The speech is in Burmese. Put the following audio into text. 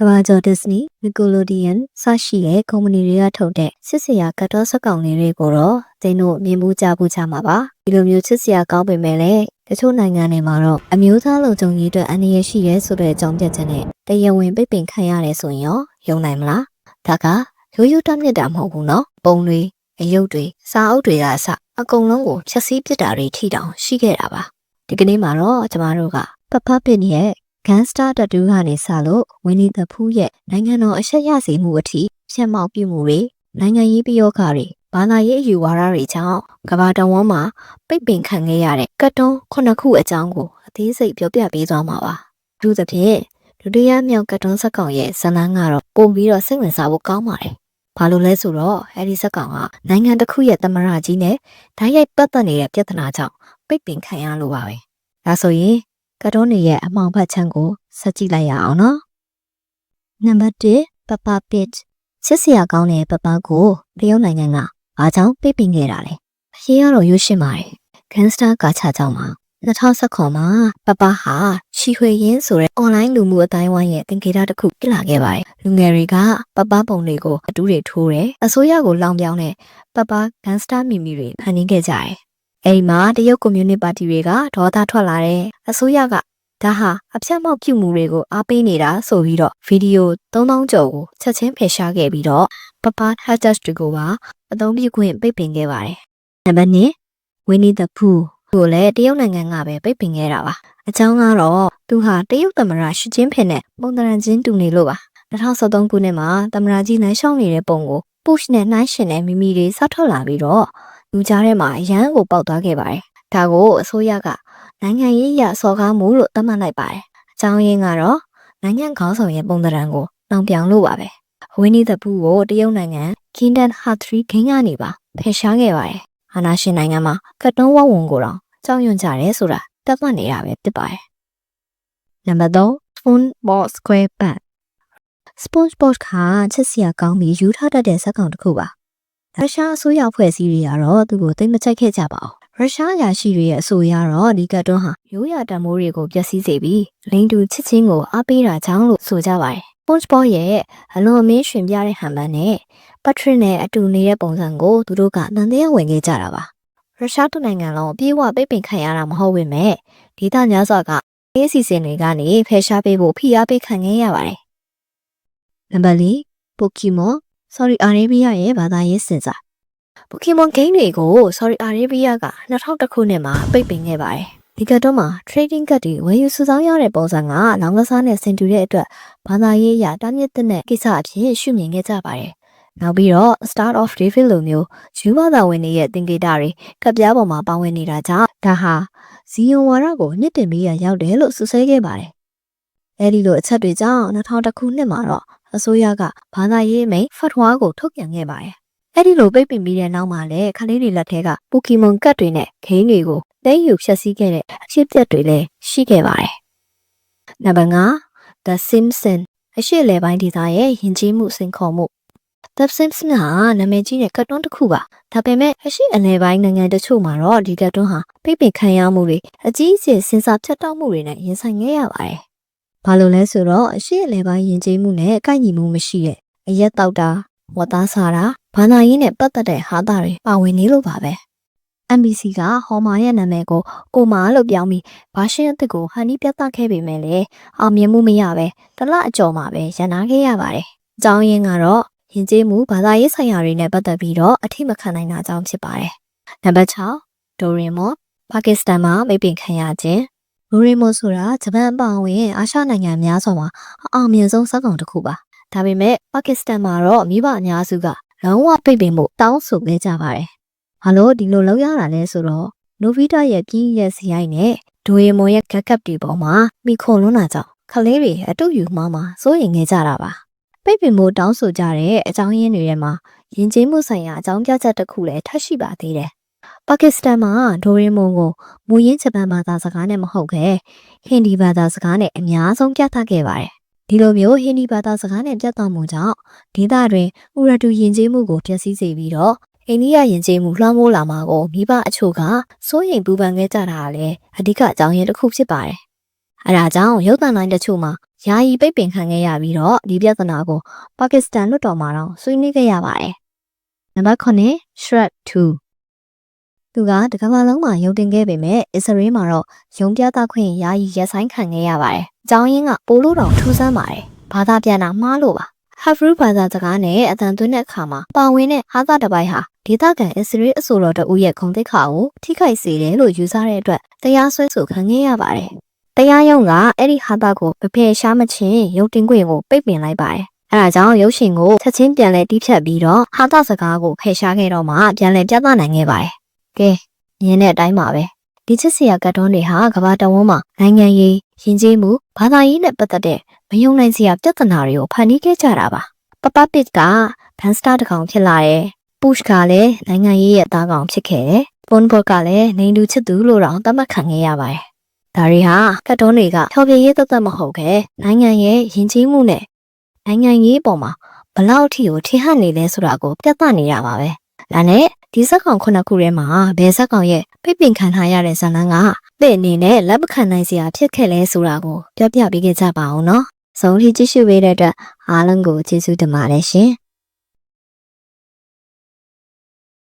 ကမ္ဘာကျော် Disney, Nickelodeon စရှိတဲ့ကုမ္ပဏီတွေကထုတ်တဲ့ချစ်စရာကတ်တော်စက်ကောင်လေးတွေကိုတော့သင်တို့မြင်မှုကြားဖို့ချမှာပါဒီလိုမျိုးချစ်စရာကောင်းပေမဲ့လည်းတချို့နိုင်ငံတွေမှာတော့အမျိုးသားလုံခြုံရေးအတွက်အန္တရာယ်ရှိရဲဆိုတဲ့အကြောင်းပြချက်နဲ့တရားဝင်ပိတ်ပင်ခံရတယ်ဆိုရင်ရောယုံနိုင်မလားဒါကရိုးရိုးတမ်းမြစ်တာမဟုတ်ဘူးနော်ပုံတွေအယုတ်တွေစာအုပ်တွေကအစအကုန်လုံးကိုဖြည့်ဆည်းပစ်တာတွေထိတောင်ရှိခဲ့တာပါဒီကနေ့မှာတော့ကျမတို့ကပပပစ်ရဲ့ Gangster Tattoo ကနေစလို့ Winnie the Pooh ရဲ့နိုင်ငံတော်အဆက်ရစီမှုအထိဖြတ်မောက်ပြုမှုတွေနိုင်ငံရေးပယောဂတွေဘာသာရေးအယူဝါဒတွေကြောင့်ကမ္ဘာတဝန်းမှာပိတ်ပင်ခံခဲ့ရတဲ့ကတ်တွန်းခုနှစ်ခုအကြောင်းကိုအသေးစိတ်ပြောပြပေးသွားမှာပါ။သူသဖြင့်ဒုတိယမြောက်ကတ်တွန်းဇက်ကောင်ရဲ့ဇာတ်လမ်းကတော့ပုံပြီးတော့စိတ်ဝင်စားဖို့ကောင်းပါတယ်။ဘာလို့လဲဆိုတော့အဲဒီဇက်ကောင်ကနိုင်ငံတစ်ခုရဲ့သမရကြီးနဲ့ဓာတ်ရိုက်ပတ်သက်နေတဲ့ပြဿနာကြောင့်ပိတ်ပင်ခံရလို့ပါပဲ။ဒါဆိုရင် ကတ်တွန်းတွေရဲ့အမှောင်ဖတ်ချမ်းကိုဆက်ကြည့်လိုက်ရအောင်နော်။နံပါတ်1ပပပစ်ချစ်စရာကောင်းတဲ့ပပကိုတရုတ်နိုင်ငံကအားကြောင့်ပိတ်ပင်ခဲ့တာလေ။အရေးကတော့ရွှေရှင်းပါတယ်။ Gangster ကာချကြောင့်မှာ2019မှာပပဟာရှီခွေရင်းဆိုတဲ့ online လူမှုအတိုင်းဝိုင်းရဲ့သင်္ကေတတစ်ခုပြလာခဲ့ပါတယ်။လူငယ်တွေကပပပုံတွေကိုအတူတွေထိုးတယ်။အစိုးရကိုလောင်ပြောင်းတဲ့ပပ Gangster မီမီတွေဖန်တီးခဲ့ကြတယ်။ အဲဒီမှာတရုတ်ကွန်မြူနတီပါတီတွေကဒေါသထွက်လာတယ်။အစိုးရကဒါဟာအပြတ်မောက်ပြုမှုတွေကိုအားပေးနေတာဆိုပြီးတော့ဗီဒီယို3000ကျော်ကိုချက်ချင်းဖယ်ရှားခဲ့ပြီးတော့ပပ hashtag တွေကိုပါအသုံးပြုခွင့်ပိတ်ပင်ခဲ့ပါတယ်။နံပါတ်1 Winnie the Pooh ကိုလည်းတရုတ်နိုင်ငံကပဲပိတ်ပင်ခဲ့တာပါ။အကြောင်းကတော့သူဟာတရုတ်သမ္မတရှီကျင်းဖင်နဲ့ပုံသဏ္ဍာန်ချင်းတူနေလို့ပါ။2013ခုနှစ်မှာသမ္မတကြီးလမ်းလျှောက်နေတဲ့ပုံကို push နဲ့နှိုင်းရှင်တဲ့မိမိတွေစောက်ထွက်လာပြီးတော့ လူကြားထဲမှာအရန်ကိုပေါက်သွားခဲ့ပါတယ်။ဒါကိုအစိုးရကနိုင်ငံရေးအရစော်ကားမှုလို့သတ်မှတ်လိုက်ပါတယ်။အကြောင်းရင်းကတော့နိုင်ငံခေါင်းဆောင်ရဲ့ပုံသဏ္ဍာန်ကိုလောင်ပြောင်လို့ပါပဲ။ဝင်းနီသပူကိုတရုတ်နိုင်ငံ Kingdom Heart 3 King ကနေပါဖယ်ရှားခဲ့ပါတယ်။အာနာရှင်နိုင်ငံမှာကတ်တုံးဝဝုံကိုတော့ကြောက်ရွံ့ကြတယ်ဆိုတာတတ်မှတ်နေတာပဲဖြစ်ပါတယ်။နံပါတ်3 SpongeBob SquarePants SpongeBob ကချစ်စရာကောင်းပြီးယူထားတတ်တဲ့ဇာတ်ကောင်တစ်ခုပါ။ ရုရှားအစိုးရဖွဲ့စည်းတွေကတော့သူ့ကိုသိမချိုက်ခဲ့ကြပါဘူး။ရုရှားရာရှိတွေရဲ့အဆိုအရတော့ဒီကတ်တွန်းဟာရိုးရာတံမိုးတွေကိုပျက်စီးစေပြီးလိန်တူချစ်ချင်းကိုအားပေးတာကြောင့်လို့ဆိုကြပါတယ်။ SpongeBob ရဲ့အလွန်အမင်းရှင်ပြတဲ့ဟန်ပန်းနဲ့ Patrick နဲ့အတူနေတဲ့ပုံစံကိုသူတို့ကတန်တရားဝင်ခဲ့ကြတာပါ။ရုရှားတူနိုင်ငံလုံးအပြေးအဝပိတ်ပင်ခံရတာမဟုတ်ပေမဲ့ဒေသများစွာကအေးစီစဉ်တွေကနေဖယ်ရှားပေးဖို့ဖိအားပေးခံခဲ့ရပါတယ်။နံပါတ်၄ Pokemon Sorry Arabia ရဲ့ဘာသာရေးစင်စာ Pokemon game တွေကို Sorry Arabia က2000ခုနှစ်မှာပိတ်ပင်ခဲ့ပါတယ်။ဒီကတော့မှာ trading card တွေဝယ်ယူစုဆောင်းရတဲ့ပုံစံကလောင်ကစားနဲ့ဆင်တူတဲ့အတွက်ဘာသာရေးအရတားမြစ်တဲ့ကိစ္စအဖြစ်ရှုမြင်ခဲ့ကြပါတယ်။နောက်ပြီးတော့ Start of David လိုမျိုးယူဘာသာဝင်တွေရဲ့သင်္ကေတတွေကပ်ပြားပေါ်မှာပါဝင်နေတာကြောင့်ဒါဟာဇီယွန်ဝါဒကိုနှစ်တင်ပြီးရရောက်တယ်လို့စွပ်စွဲခဲ့ပါတယ်။ အဲဒီလိုအချက်တွေကြောင့်2000ခုနှစ်မှာတော့အစိုးရကဘာသာရေးမိန်ဖတ်ထွားကိုထုတ်ပြန်ခဲ့ပါတယ်။အဲဒီလိုပိတ်ပင်ပြီးတဲ့နောက်မှာလည်းခလေးတွေလက်ထဲကပိုကီမွန်ကတ်တွေနဲ့ဂိမ်းတွေကိုသိမ်းယူဖျက်ဆီးခဲ့တဲ့အဖြစ်အပျက်တွေလည်းရှိခဲ့ပါတယ်။နံပါတ်5 The Simpsons အရှိလေပိုင်းဒေသရဲ့ယဉ်ကျေးမှုစင်ခေါ်မှု The Simpsons ဟာနာမည်ကြီးတဲ့ကတ်တွန်းတစ်ခုပါ။ဒါပေမဲ့အရှိအလယ်ပိုင်းနိုင်ငံတချို့မှာတော့ဒီကတ်တွန်းဟာပိတ်ပင်ခံရမှုတွေအကြီးအကျယ်စဉ်းစားဖြတ်တောက်မှုတွေနဲ့ရင်ဆိုင်ခဲ့ရပါတယ်။ ဘာလို့လဲဆိုတော့အရှိအလယ်ပိုင်းယဉ်ကျေးမှုနဲ့ကိုက်ညီမှုမရှိတဲ့အရက်တောက်တာဝတ်သားစားတာဘာသာရေးနဲ့ပတ်သက်တဲ့ဟာတာတွေပါဝင်နေလို့ပါပဲ။ NBC ကဟော်မာရဲ့နာမည်ကိုကိုမာလို့ပြောင်းပြီးဘာရှင်းအစ်စ်ကိုဟန်နီးပြသခဲ့ပေမဲ့လည်းအောင်မြင်မှုမရပဲတလအကျော်မှာပဲရန်နာခဲ့ရပါတယ်။အကြောင်းရင်းကတော့ယဉ်ကျေးမှုဘာသာရေးဆိုင်ရာတွေနဲ့ပတ်သက်ပြီးတော့အထိမခံနိုင်တာကြောင့်ဖြစ်ပါတယ်။နံပါတ်6ဒိုရီမောပါကစ္စတန်မှာမိပင်ခံရခြင်း ဒိုရီမောဆိုတာဂျပန်အပါအဝင်အာရှနိုင်ငံများစွာမှာအအောင်မြင်ဆုံးစက်ကောင်တစ်ခုပါ။ဒါပေမဲ့ပါကစ္စတန်မှာတော့မိဘအများစုကလုံးဝပိတ်ပင်မှုတောင်းဆိုခဲ့ကြပါတယ်။ဘာလို့ဒီလိုလုပ်ရတာလဲဆိုတော့နိုဗီတာရဲ့ပြင်းရဲ့စရိုက်နဲ့ဒိုရီမောရဲ့ကက်ကပ်တွေပေါ်မှာမိခုံလွန်းတာကြောင့်ခလေးတွေအတုယူမှမှစိုးရင်ခဲ့ကြတာပါ။ပိတ်ပင်မှုတောင်းဆိုကြတဲ့အကြောင်းရင်းတွေထဲမှာယဉ်ကျေးမှုဆိုင်ရာအကြောင်းပြချက်တစ်ခုလည်းထပ်ရှိပါသေးတယ်။ ပါကစ္စတန်မှာဒိုရီမွန်ကိုမူရင်းဂျပန်ဘာသာစကားနဲ့မဟုတ်ခဲဟင်ဒီဘာသာစကားနဲ့အများဆုံးပြသခဲ့ပါတယ်။ဒီလိုမျိုးဟင်ဒီဘာသာစကားနဲ့ပြသမှုကြောင့်ဒေသတွင်ဥရတူယဉ်ကျေးမှုကိုဖျက်ဆီးစေပြီးတော့အိန္ဒိယယဉ်ကျေးမှုလွှမ်းမိုးလာမှာကိုမိဘအချို့ကစိုးရိမ်ပူပန်ခဲ့ကြတာလည်းအဓိကအကြောင်းရင်းတစ်ခုဖြစ်ပါတယ်။အဲဒါကြောင့်ရုပ်သံလိုင်းတချို့မှာယာယီပိတ်ပင်ခံခဲ့ရပြီးတော့ဒီပြဿနာကိုပါကစ္စတန်လွှတ်တော်မှာတော့ဆွေးနွေးခဲ့ရပါတယ်။နံပါတ်9 Shrek 2 သူကတကမ္ဘာလုံးမှာရုံတင်ခဲ့ပေမဲ့အစ္စရေးမှာတော့ရုံပြသခွင့်ယာယီရက်ဆိုင်ခံခဲ့ရပါတယ်။အကြောင်းရင်းကပိုလို့တော့ထူးဆန်းပါတယ်။ဘာသာပြန်တာမှားလို့ပါ။ Hebrew ဘာသာစကားနဲ့အတန်သွင်းတဲ့အခါမှာပါဝင်တဲ့ဟာသာတစ်ပိုက်ဟာဒေသခံအစ္စရေးအဆိုတော်တဦးရဲ့ဂုဏ်သိက္ခာကိုထိခိုက်စေတယ်လို့ယူဆတဲ့အတွက်တရားစွဲဆိုခံခဲ့ရပါတယ်။တရားရုံးကအဲ့ဒီဟာသာကိုမဖယ်ရှားမချင်းရုပ်တင်ခွင့်ကိုပိတ်ပင်လိုက်ပါတယ်။အဲဒါကြောင့်ရုပ်ရှင်ကိုချက်ချင်းပြန်လဲတီးဖြတ်ပြီးတော့ဟာသာစကားကိုဖယ်ရှားခဲ့တော့မှပြန်လဲပြသနိုင်ခဲ့ပါတယ်။ ကဲမြင်တဲ့အတိုင်းပါပဲ။ဒီချစ်စရာကတ်တွန်းတွေဟာကမ္ဘာတဝန်းမှာနိုင်ငံရေးယဉ်ကျေးမှုဘာသာရေးနဲ့ပတ်သက်တဲ့မယုံနိုင်စရာပြဿနာတွေကိုဖန်တီးခဲ့ကြတာပါပပပစ်ကဖန်စတာတစ်ကောင်ဖြစ်လာတယ်ပူရှ်ကလည်းနိုင်ငံရေးရဲ့သားကောင်ဖြစ်ခဲ့တယ်ပွန်ဘော့ကလည်းနေတူချစ်သူလို့တောင်သတ်မှတ်ခံခဲ့ရပါတယ်ဒါတွေဟာကတ်တွန်းတွေကဖြောပြရေးသက်သက်မဟုတ်ခဲ့နိုင်ငံရဲ့ယဉ်ကျေးမှုနဲ့နိုင်ငံရေးပေါ်မှာဘလောက်အထိကိုထင်ဟပ်နေလဲဆိုတာကိုပြသနေတာပါပဲဒါနဲ့ ဒီဇက်ကောင်ခုနှစ်ခုထဲမှာဘယ်ဇက်ကောင်ရဲ့ပိတ်ပင်ခံထားရတဲ့ဇာတ်လမ်းကတဲ့အနေနဲ့လက်မခံနိုင်စရာဖြစ်ခဲ့လဲဆိုတာကိုပြောပြပေးခဲ့ကြပါအောင်နော်။ဆုံးထိကြည့်ရှုပေးတဲ့အတွက်အားလုံးကိုကျေးဇူးတင်ပါတယ်ရှင်။